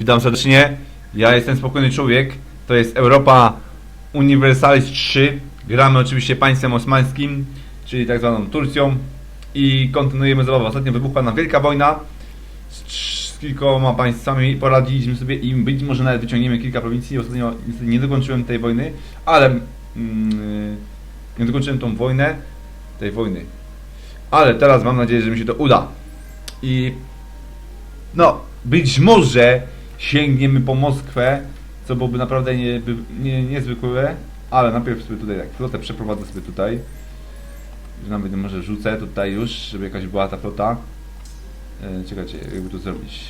Witam serdecznie. Ja jestem spokojny człowiek. To jest Europa Universalis 3. Gramy oczywiście państwem osmańskim, czyli tak zwaną Turcją. I kontynuujemy zabawę. Ostatnio wybuchła nam wielka wojna z, kilkoma państwami. Poradziliśmy sobie i być może nawet wyciągniemy kilka prowincji. Ostatnio niestety nie dokończyłem tej wojny, ale mm, nie dokończyłem tą wojnę. Tej wojny. Ale teraz mam nadzieję, że mi się to uda. I no, być może sięgniemy po Moskwę, co byłoby naprawdę nie, nie, niezwykłe, ale najpierw sobie tutaj tak, flotę przeprowadzę sobie tutaj. Nawet może rzucę tutaj już, żeby jakaś była ta flota. E, czekajcie, jakby to zrobić.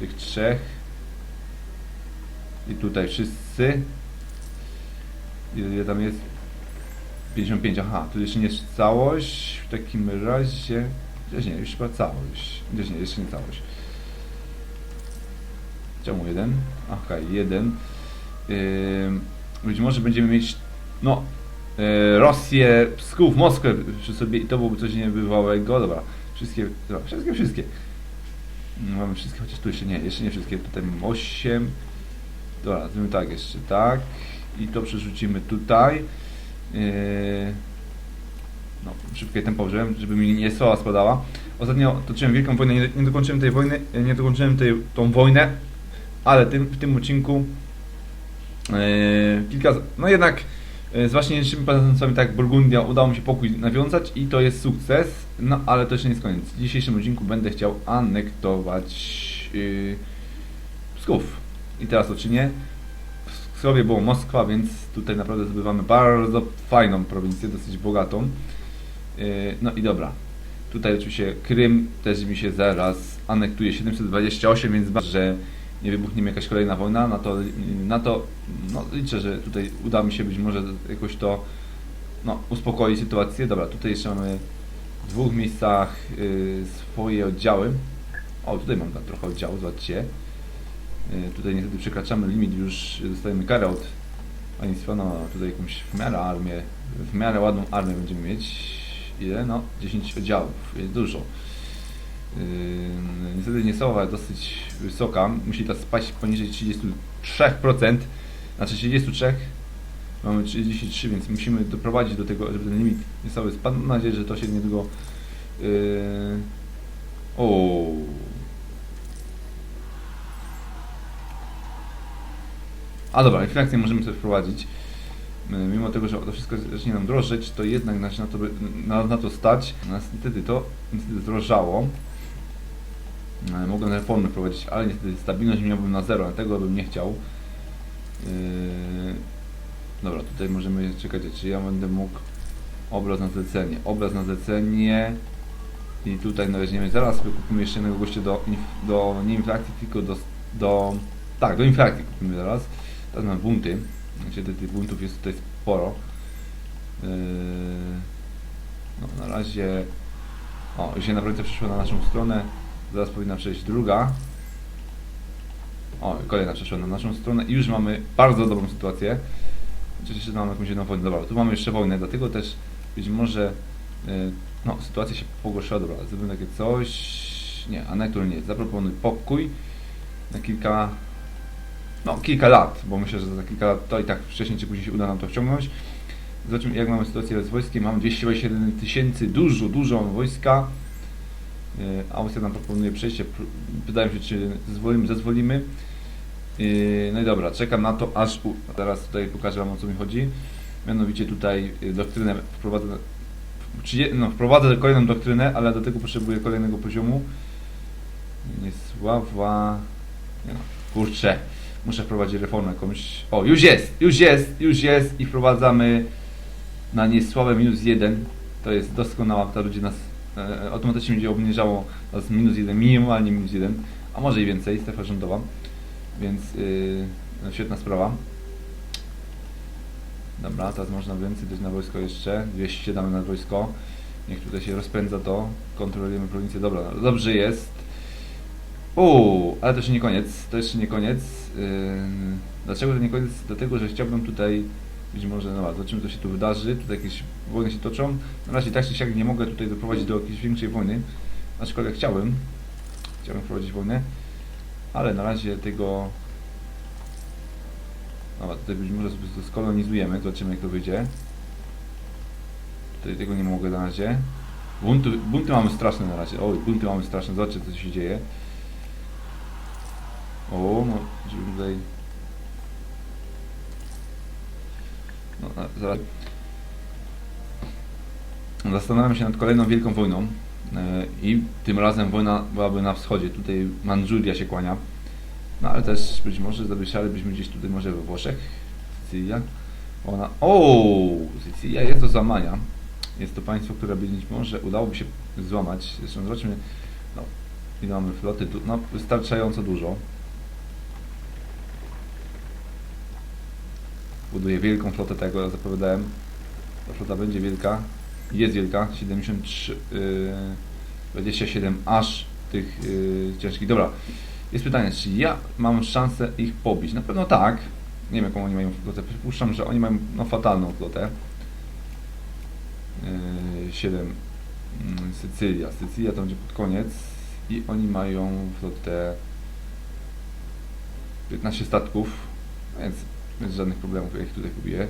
Tych trzech. I tutaj wszyscy. Ile tam jest? 55, aha, tu jeszcze nie jest całość. W takim razie... Gdzieś nie, już chyba całość. Gdzieś nie, jeszcze nie całość. Czemu jeden? Okej, jeden. Być może będziemy mieć, no, yy, Rosję, Psków, Moskwę przy sobie i to byłoby coś niebywałego. Dobra, wszystkie, dobra, wszystkie, wszystkie. No, Mamy wszystkie, chociaż tu jeszcze nie, jeszcze nie wszystkie. Tutaj mam 8. Dobra, zrobimy tak jeszcze, tak. I to przerzucimy tutaj. Yy, no, szybkie tempo użyłem, żeby mi nie słaba spadała. Ostatnio toczyłem wielką wojnę, nie, nie dokończyłem tej wojny, nie dokończyłem tej, tą wojnę, ale tym, w tym odcinku e, kilka, no jednak e, z naszymi partnerami tak jak Burgundia udało mi się pokój nawiązać i to jest sukces, no ale to jeszcze nie jest koniec. W dzisiejszym odcinku będę chciał anektować yy, Psków i teraz to czynię. W Pskowie było Moskwa, więc tutaj naprawdę zdobywamy bardzo fajną prowincję, dosyć bogatą. Yy, No i dobra. Tutaj oczywiście Krym też mi się zaraz anektuje 728, więc że nie wybuchnie mi jakaś kolejna wojna. Na to, na to no, liczę, że tutaj uda mi się być może jakoś to no, sytuację. Dobra, tutaj jeszcze mamy w dwóch miejscach yy, swoje oddziały. O, tutaj mam trochę oddziału, zobaczcie. Yy, tutaj niestety przekraczamy limit, już dostajemy karę od państwa. No, tutaj jakąś w miarę armię, w miarę ładną armię będziemy mieć. Ile? No, 10 oddziałów, jest dużo. Yy, niestety nie są, ale dosyć wysoka. Musi ta spaść poniżej 33%, znaczy 33. Mamy 33, więc musimy doprowadzić do tego, żeby ten limit niecały spadł. Mam nadzieję, że to się niedługo... Yy... O. A dobra, inflację możemy sobie wprowadzić. Yy, Mimo tego, że to wszystko zacznie nam drożeć, to jednak na to, na, na to stać. Nas niestety to niestety zdrożało. E, Mogłem reformy prowadzić, ale niestety stabilność miałbym na zero, a tego bym nie chciał. Yy, Dobra, tutaj możemy czekać, czy ja będę mógł obraz na zlecenie. Obraz na zlecenie i tutaj no weźmiemy zaraz sobie kupimy jeszcze jednego gościa do, do nie inflacji, tylko do, do tak, do inflacji kupimy zaraz. Teraz mamy bunty. Znaczy tych buntów jest tutaj sporo. Yy, no na razie o, już jedna brońca przeszła na naszą stronę. Zaraz powinna przejść druga. O, kolejna przeszła na naszą stronę i już mamy bardzo dobrą sytuację. Chociaż jeszcze mamy jakąś jedną wojnę. Dobra, tu mamy jeszcze wojnę, dlatego też być może y, no, sytuacja się pogorszyła. Dobra, zrobimy takie coś. Nie, anektur nie. Zaproponuj pokój na kilka no, kilka lat, bo myślę, że za kilka lat to i tak wcześniej czy później się uda nam to wciągnąć. Zobaczymy jak mamy sytuację z wojskiem. Mamy 221 tysięcy, dużo, dużo wojska. Yy, Austria nam proponuje przejście. Pr- Pytałem się, czy zezwolimy, zezwolimy. No i dobra, czekam na to, aż teraz tutaj pokażę Wam o co mi chodzi. Mianowicie tutaj yy, doktrynę wprowadzę, no, wprowadzę kolejną doktrynę, ale do tego potrzebuję kolejnego poziomu. Niesława... Nie no, kurczę, muszę wprowadzić reformę jakąś. O, już jest, już jest, już jest i wprowadzamy na niesławę minus jeden. To jest doskonała, ta ludzie nas e, automatycznie będzie obniżało nas minus jeden, minimalnie minus jeden, a może i więcej, strefa rządowa. Więc yy, świetna sprawa. Dobra, teraz można więcej dać na wojsko jeszcze. 200 damy na wojsko. Niech tutaj się rozpędza to. Kontrolujemy prowincję. Dobra, dobrze jest. Uuu, ale to jeszcze nie koniec. To jeszcze nie koniec. Yy, dlaczego to nie koniec? Dlatego, że chciałbym tutaj być może, no zobaczymy co się tu wydarzy. Tutaj jakieś wojny się toczą. Na razie tak czy siak nie mogę tutaj doprowadzić do jakiejś większej wojny. Aczkolwiek chciałbym. Chciałbym prowadzić wojnę. Ale na razie tego... Dobra, tutaj być może sobie to skolonizujemy, zobaczymy jak to wyjdzie. Tutaj tego nie mogę na razie. Bunty, bunty mamy straszne na razie. Oj, bunty mamy straszne, zobaczcie co się dzieje. O, no, żeby tutaj... No, na- zaraz... Zastanawiam się nad kolejną wielką wojną e, i tym razem wojna byłaby na wschodzie. Tutaj Mandżuria się kłania. No ale też być może zawysialibyśmy gdzieś tutaj może we Włoszech. Sycylia. Ona... O, Sycylia jest do złamania. Jest to państwo, które być może udałoby się złamać. Zresztą zobaczmy, no, ile mamy floty tu. No, wystarczająco dużo. Buduję wielką flotę, tak jak zapowiadałem. Ta flota będzie wielka. Jest wielka. 73, yy, 27 aż tych yy, ciężkich. Dobra. Jest pytanie, czy ja mam szansę ich pobić? Na pewno tak. Nie wiem, jaką oni mają flotę. Przypuszczam, że oni mają no, fatalną flotę. Yy, 7 mm, Sycylia. Sycylia to będzie pod koniec. I oni mają flotę 15 statków, więc bez żadnych problemów ja ich tutaj kupię.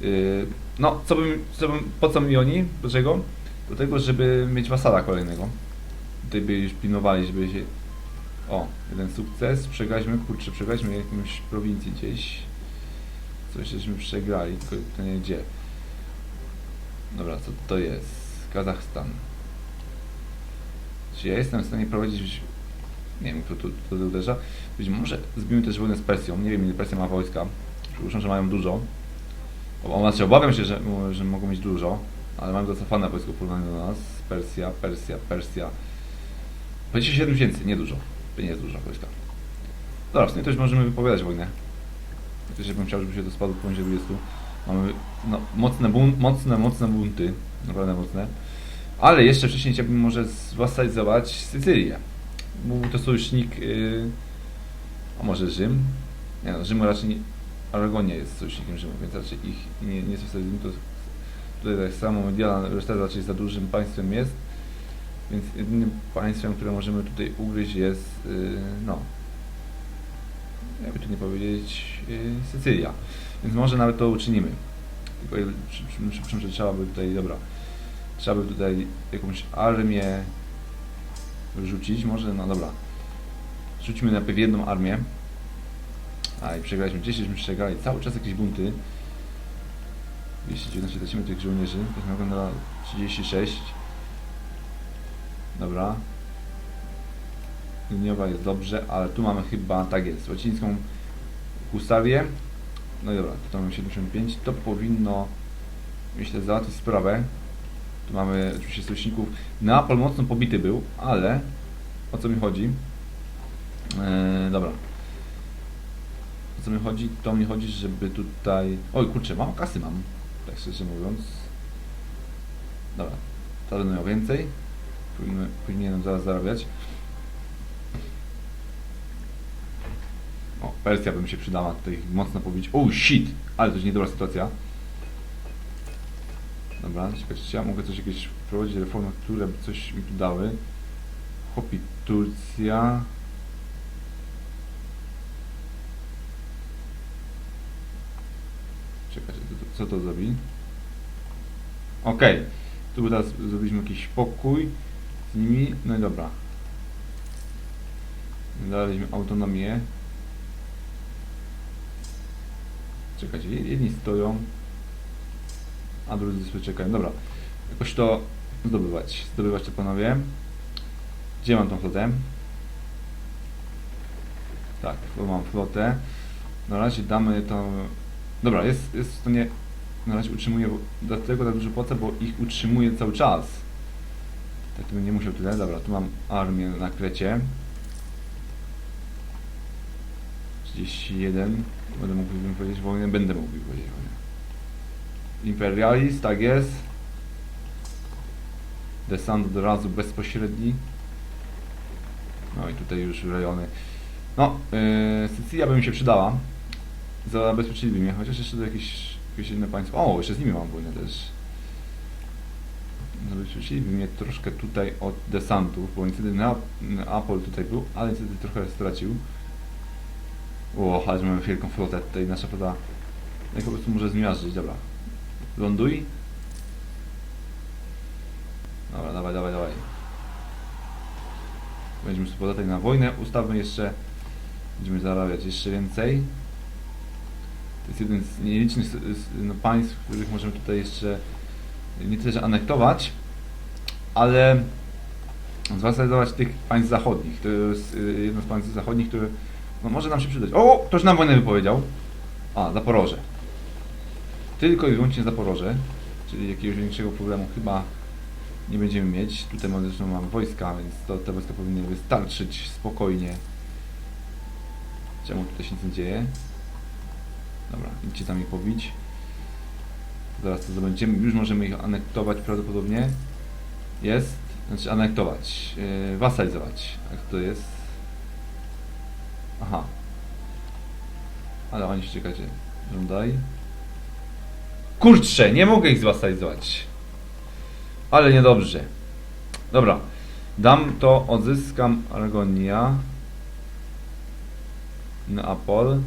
Yy, no, co bym, co bym, po co mi oni? Do? Do tego, żeby mieć wasala kolejnego. Tutaj by już pilnowali, żeby się... O, jeden sukces. Przegraliśmy, kurczę, przegraliśmy jakąś prowincji gdzieś. Coś żeśmy przegrali, tylko to nie gdzie. Dobra, co to jest? Kazachstan. Czy ja jestem w stanie prowadzić... Nie wiem, kto tu, kto tu uderza. Być może zbijmy też wojnę z Persją. Nie wiem, ile Persja ma wojska. Przypuszczam, że mają dużo. O, znaczy, obawiam się, że, że mogą mieć dużo, ale mają zacofane wojsko w porównaniu do nas. Persja, Persja, Persja. 27 tysięcy, nie dużo. To nie jest dużo wojska. Dobra, w sumie już możemy wypowiadać wojnę. Chociaż ja bym chciał, żeby się to spadło poniżej 20. Mamy no, mocne, bun mocne, mocne bunty. Naprawdę mocne. Ale jeszcze wcześniej chciałbym może zwasalizować Sycylię. Był to sojusznik... Yy, a może Rzym? Nie no, Rzymu raczej nie, Aragonia jest sojusznikiem Rzymu, więc raczej ich nie, nie zwasalizujemy. To tutaj tak samo Mediala reszta raczej za dużym państwem jest. Więc jedynym państwem, które możemy tutaj ugryźć jest, yy, no, jakby tu nie powiedzieć, yy, Sycylia. Więc może nawet to uczynimy. Tylko przy, przy, przy, przy, przy, trzeba by tutaj, dobra, trzeba by tutaj jakąś armię wyrzucić, może, no dobra. Rzućmy najpierw jedną armię. A i przegraliśmy, gdzieś żeśmy przegrali, cały czas jakieś bunty. 219 tracimy tych żołnierzy, to jest na 36. Dobra. Liniowa jest dobrze, ale tu mamy chyba, tak jest, łacińską husarię. No dobra, tu mamy 75, to powinno, myślę, załatwić sprawę. Tu mamy oczywiście sojuszników. Neapol mocno pobity był, ale o co mi chodzi? Eee, dobra. O co mi chodzi? To mi chodzi, żeby tutaj... Oj, kurczę, mało kasy mam, tak szczerze mówiąc. Dobra, będę miał więcej. Powinien, powinienem zaraz zarabiać. O, Persja by mi się przydała tutaj mocno pobić. Oh shit! Ale to jest niedobra sytuacja. Dobra, czekajcie, ja mogę coś jakieś wprowadzić reformy, które by coś mi dały. Hopi Turcja. Czekajcie, co to zrobi? Okay. tu teraz zrobiliśmy jakiś pokój z nimi, no i dobra. Daliśmy autonomię. Czekajcie, jedni stoją, a drudzy sobie czekają. Dobra, jakoś to zdobywać. Zdobywać to panowie. Gdzie mam tą flotę? Tak, tu mam flotę. Na razie damy to... Dobra, jest, jest w stanie... Na razie utrzymuję, dlatego tak dużo płacę, bo ich utrzymuję cały czas. Tak to bym nie musiał tyle. Dobra, tu mam armię na Krecie. 31. Będę mógł powiedzieć wojnę? Będę mógł powiedzieć wojnę. Imperialist, tak jest. Desant od razu bezpośredni. No i tutaj już rejony. No, yy, Sycylia by mi się przydała. Zabezpieczyliby mnie, chociaż jeszcze do jakieś, jakieś inne państwo. O, jeszcze z nimi mam wojnę też. zabezpieczyliby mnie troszkę tutaj od desantów, bo niestety Apple tutaj był, ale niestety trochę stracił. O, ale mamy wielką flotę tutaj, nasza flota jak po prostu może zmiażdżyć, dobra. Ląduj. Dobra, dawaj, dawaj, dawaj. Będziemy sobie podatać na wojnę, ustawmy jeszcze, będziemy zarabiać jeszcze więcej. To jest jeden z nielicznych no, państw, których możemy tutaj jeszcze nie tyle, że anektować, ale zwasalizować tych państw zachodnich. To jest y, jedno z państw zachodnich, które no, może nam się przydać. O, ktoś nam wojnę wypowiedział. A, Zaporoże. Tylko i wyłącznie Zaporoże, czyli jakiegoś większego problemu chyba nie będziemy mieć. Tutaj mamy, zresztą mamy wojska, więc to, te wojska powinny wystarczyć spokojnie. Czemu tutaj się nic nie dzieje? Dobra, idźcie tam ich pobić. Zaraz to zdobędziemy. Już możemy ich anektować prawdopodobnie. Jest. Znaczy anektować. Yy, wasalizować. Jak to jest? Aha. Ale oni się czekacie. Żądaj. Kurczę, nie mogę ich zwasalizować. Ale niedobrze. Dobra. Dam to, odzyskam Argonia. Neapol.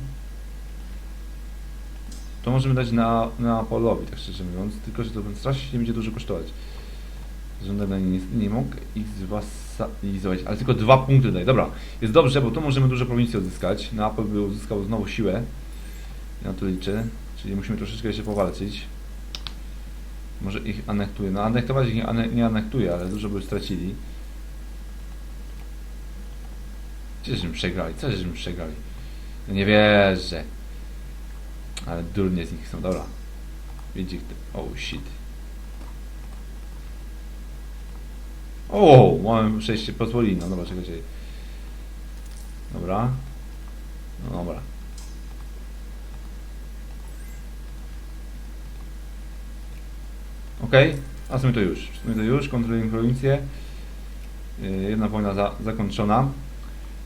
To możemy dać na, Neapolowi, tak szczerze mówiąc. Tylko, że to strasznie będzie dużo kosztować. Żądania nie, nie mogę ich zwasalizować, ale tylko dwa punkty daję. Dobra, jest dobrze, bo tu możemy dużo prowincji odzyskać. Neapol by uzyskał znowu siłę. Ja na to liczę. Czyli musimy troszeczkę jeszcze powalczyć. Może ich anektuję. No anektować ich nie, ane, nie anektuję, ale dużo by stracili. Gdzie żeśmy przegrali? Co żeśmy przegrali? No nie wierzę. Ale durnie z nich są. Dobra. Widzi. Oh shit. O, mamy przejście pozwolili. No dobra, czekajcie. Dobra. No dobra. Okej, a w sumie to już. W sumie to już, kontrolujemy prowincję. Yy, Jedna wojna za, zakończona.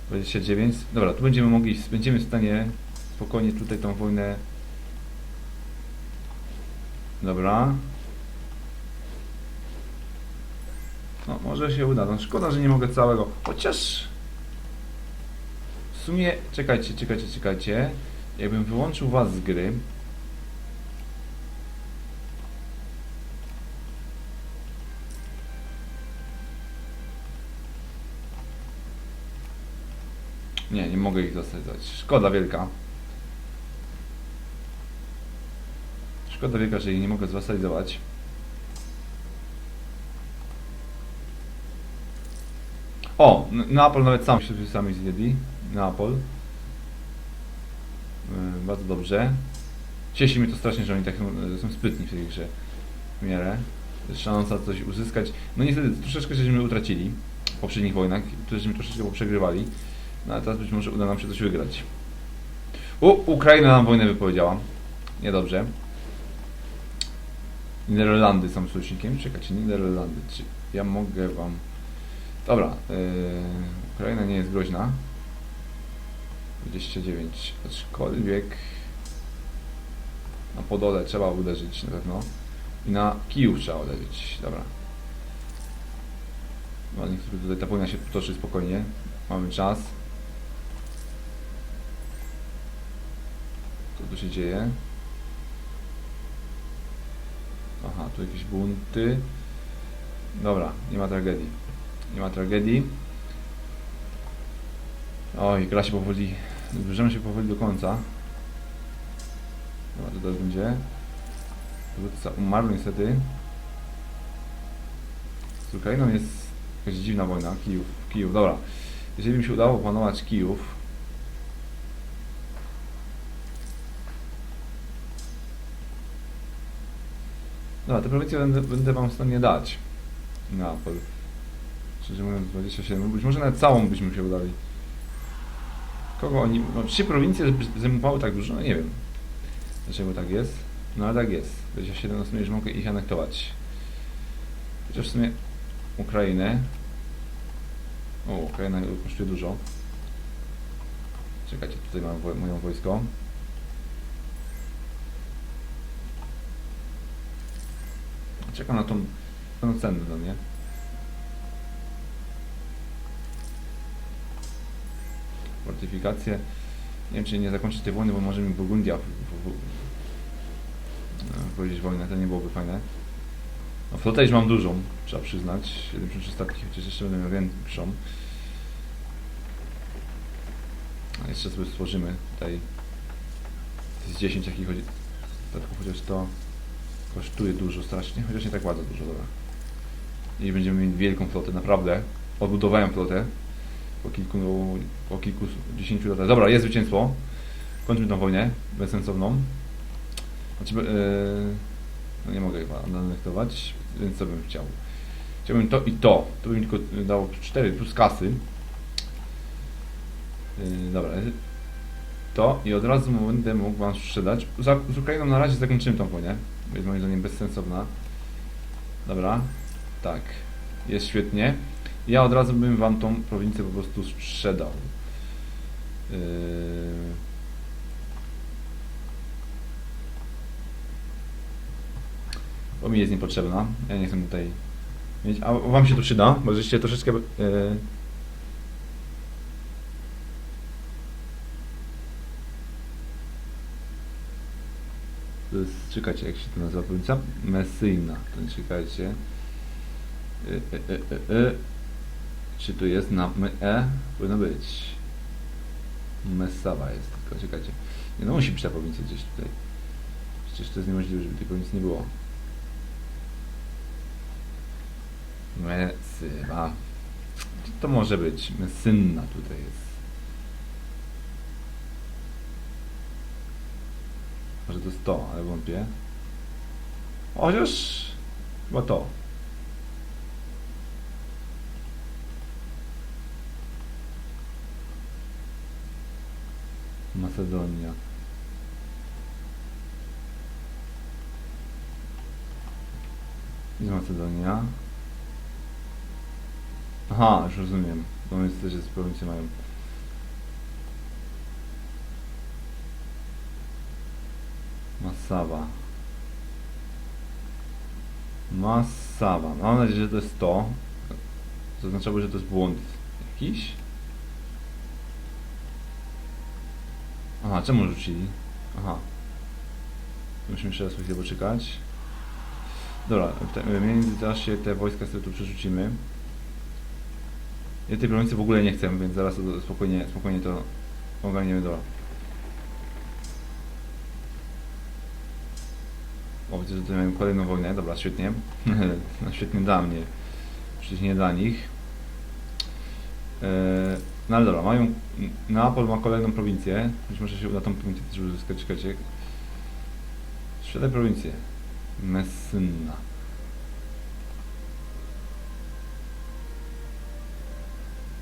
29. Dobra, tu będziemy mogli, będziemy w stanie spokojnie tutaj tą wojnę. Dobra. No, może się uda. No, szkoda, że nie mogę całego. Chociaż. W sumie, czekajcie, czekajcie, czekajcie. Jakbym wyłączył was z gry. Nie, nie mogę ich zasadzać. Szkoda wielka. Szkoda wielka, że ich nie mogę zwasalizować. O! Neapol nawet sam się sami zjedli. Neapol. Yy, bardzo dobrze. Cieszy mnie to strasznie, że oni tak są, są sprytni w tej grze. W miarę. Szansa coś uzyskać. No niestety, troszeczkę żeśmy utracili w poprzednich wojnach. Żeśmy troszeczkę poprzegrywali. No ale teraz być może uda nam się coś wygrać. U, Ukraina nam wojnę wypowiedziała. Niedobrze. Niderlandy są sojusznikiem. Czekajcie, Niderlandy. Czy ja mogę wam... Dobra. Yy, Ukraina nie jest groźna. 29. Aczkolwiek... Na Podole trzeba uderzyć na pewno. I na Kijów trzeba uderzyć. Dobra. No, niektórzy tutaj ta wojna się toczy spokojnie. Mamy czas. Co tu się dzieje? Aha, tu jakieś bunty. Dobra, nie ma tragedii. Nie ma tragedii. Oj, gra się powoli. Zbliżamy się powoli do końca. Dobra, to będzie. Dowódca umarł niestety. Z Ukrainą jest jakaś dziwna wojna. Kijów, Kijów, dobra. Jeżeli mi się udało opanować Kijów, Dobra, te prowincje będę, będę wam w stanie dać. Neapol. Szczerze mówiąc 27. Być może nawet całą byśmy się udali. Kogo oni... No, trzy prowincje zajmowały tak dużo? No nie wiem. Dlaczego tak jest? No ale tak jest. 27 no w sumie już mogę ich anektować. Chociaż w sumie Ukrainę. O, Ukraina kosztuje dużo. Czekajcie, tutaj mam moją wojsko. Czekam na tą no cenne, no nie? Fortyfikacje. Nie wiem, czy nie zakończyć tej wojny, bo może mi Burgundia powiedzieć wojnę, to nie byłoby fajne. No flotę już mam dużą, trzeba przyznać. 73 statki, chociaż jeszcze będę miał większą. A jeszcze sobie stworzymy tutaj z 10 jakich chodzi statków, chociaż to kosztuje dużo strasznie, chociaż nie tak bardzo dużo, dobra. I będziemy mieli wielką flotę, naprawdę. Odbudowałem flotę po kilku, po kilku, dziesięciu latach. Dobra, jest zwycięstwo. Kończymy tą wojnę bezsensowną. Znaczy, yy, no nie mogę chyba anektować, więc co bym chciał? Chciałbym to i to. To by mi tylko dało 4 plus kasy. Yy, dobra, to i od razu będę mógł Wam sprzedać. Z Ukrainą na razie zakończyłem tą wojnę. Jest moim zdaniem bezsensowna. Dobra, tak. Jest świetnie. Ja od razu bym Wam tą prowincję po prostu sprzedał. Yy... Bo mi jest niepotrzebna. Ja nie chcę tutaj mieć. A Wam się to przyda, bo żeście troszeczkę. Yy... Czekajcie, jak się to nazywa prowincja? Mesyjna. To czekajcie. Y, y, y, y, y. Czy tu jest na E? Powinno być. Messawa jest, tylko czekajcie. Nie no, musi być ta prowincja gdzieś tutaj. Przecież to jest niemożliwe, żeby tej prowincji nie było. Gdzie to może być? Mesynna tutaj jest. Może to jest ale wątpię. Chociaż chyba to. Macedonia. Gdzie Macedonia? Aha, już rozumiem. Bo my też jest prowincje mają. Masawa. Masawa. Mam nadzieję, że to jest to. To oznaczałoby, że to jest błąd jakiś. Aha, czemu rzucili? Aha. Musimy jeszcze raz chwilę poczekać. Dobra, w międzyczasie te wojska sobie tu przerzucimy. Ja tej prowincji w ogóle nie chcę, więc zaraz spokojnie, spokojnie to ogarniemy. Dobra. O, widzę, że tutaj kolejną wojnę. Dobra, świetnie. no, świetnie dla mnie. Przecież nie dla nich. Eee, no ale dobra, mają... Neapol ma kolejną prowincję. Być może się uda tą prowincję też uzyskać. Czekajcie. Sprzedaj prowincję. Messynna.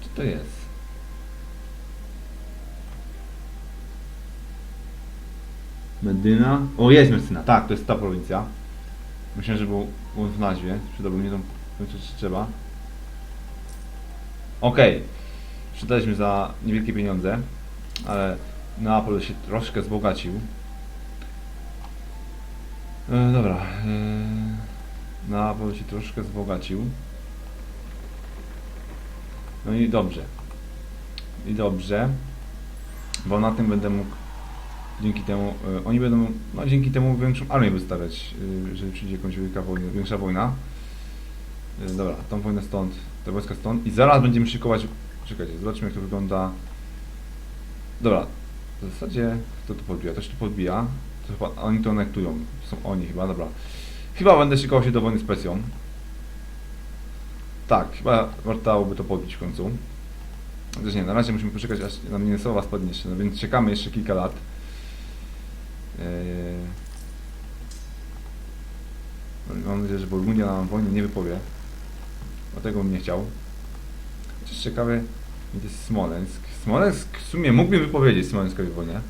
Co to jest? Medyna. O, jest Messyna, tak, to jest ta prowincja. Myślałem, że był w nazwie. Przydałby mi tą czy trzeba. Okej. Sprzedaliśmy za niewielkie pieniądze, ale Neapol się troszkę wzbogacił. E, dobra. E, Neapol się troszkę wzbogacił. No i dobrze. I dobrze. Bo na tym będę mógł dzięki temu, e, oni będą, no dzięki temu większą armię wystawiać, e, jeżeli przyjdzie jakąś wielka wojna, większa wojna. E, dobra, tą wojnę stąd, te wojska stąd i zaraz będziemy szykować, czekajcie, zobaczmy jak to wygląda. Dobra, w zasadzie kto to podbija? Ktoś to podbija, to chyba oni to anektują, są oni chyba, dobra. Chyba będę szykował się do wojny z presją. Tak, chyba warto to podbić w końcu. Chociaż nie, na razie musimy poczekać aż nam Minnesowa spadnie jeszcze, no więc czekamy jeszcze kilka lat. Eee, Mam nadzieję, że Burgundia nam wojny nie wypowie. Dlatego bym nie chciał. Chociaż ciekawe, to jest Smoleńsk. Smoleńsk w sumie mógłbym wypowiedzieć Smoleńskowi wojnę.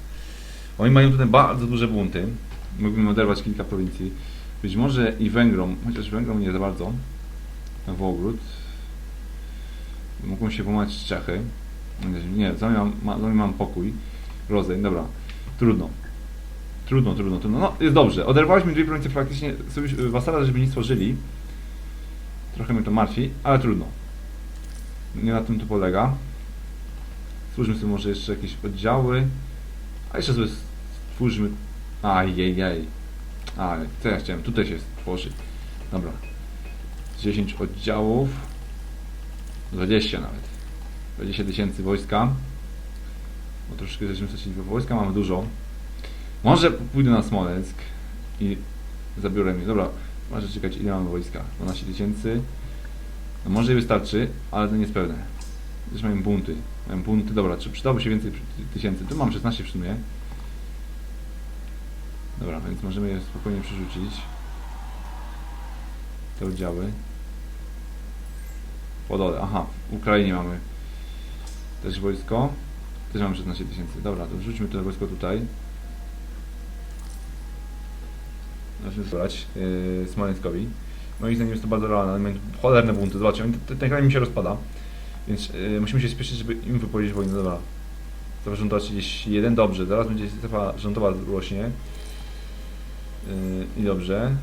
Oni mają tutaj bardzo duże bunty. Mógłbym oderwać kilka prowincji. Być może i Węgrom, chociaż Węgrom nie za bardzo. Na Włogród. Mogą się z Czechy. Nie, za mam, mam pokój. Rodzeń, dobra. Trudno. Trudno, trudno, trudno. No, jest dobrze. Oderwaliśmy dwie prowincje praktycznie, sobie wasala, żeby nie stworzyli. Trochę mnie to martwi, ale trudno. Nie na tym to polega. Stwórzmy sobie może jeszcze jakieś oddziały. A jeszcze sobie stwórzmy... Ajajaj. A, co ja chciałem? Tutaj się stworzyć. Dobra. 10 oddziałów. 20 nawet. 20 tysięcy wojska. Bo troszeczkę żeśmy stracili wojska, mamy dużo. Może pójdę na Smoleńsk i zabiorę mi. Dobra, może czekać ile mamy wojska. 12 tysięcy. No może wystarczy, ale to nie jest pewne. Też mają bunty. Mają bunty, dobra, czy przydałoby się więcej tysięcy? Tu mam 16 w sumie. Dobra, więc możemy je spokojnie przerzucić. Te oddziały. Po dole, aha, w Ukrainie mamy też wojsko. Też mamy 16 tysięcy. Dobra, to wrzućmy to wojsko tutaj. Zacznę strzelać yy, Smoleńskowi. Moim zdaniem jest to bardzo realne, cholerne bunty. Zobaczcie, ten kraj mi się rozpada. Więc yy, musimy się spieszyć, żeby im wypowiedzieć wojnę. Dobra. Strefa rządowa 31, dobrze. Zaraz będzie strefa rządowa rośnie. Yy, I dobrze.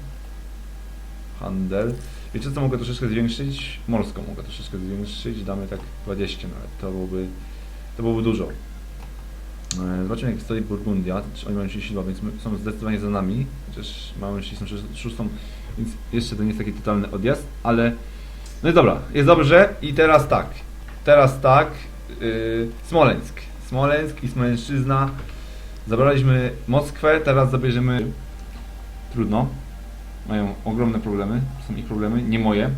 Handel. Wiecie co mogę troszeczkę zwiększyć? Morską mogę troszeczkę zwiększyć. Damy tak 20 nawet. To byłoby, to byłoby dużo. E, Zobaczymy jak stoi Burgundia, oni mają 32, więc są zdecydowanie za nami, chociaż mamy 66, więc jeszcze to nie jest taki totalny odjazd, ale no i dobra, jest dobrze i teraz tak, teraz tak, yy, Smoleńsk, Smoleńsk i Smoleńszczyzna, zabraliśmy Moskwę, teraz zabierzemy, trudno, mają ogromne problemy, są ich problemy, nie moje,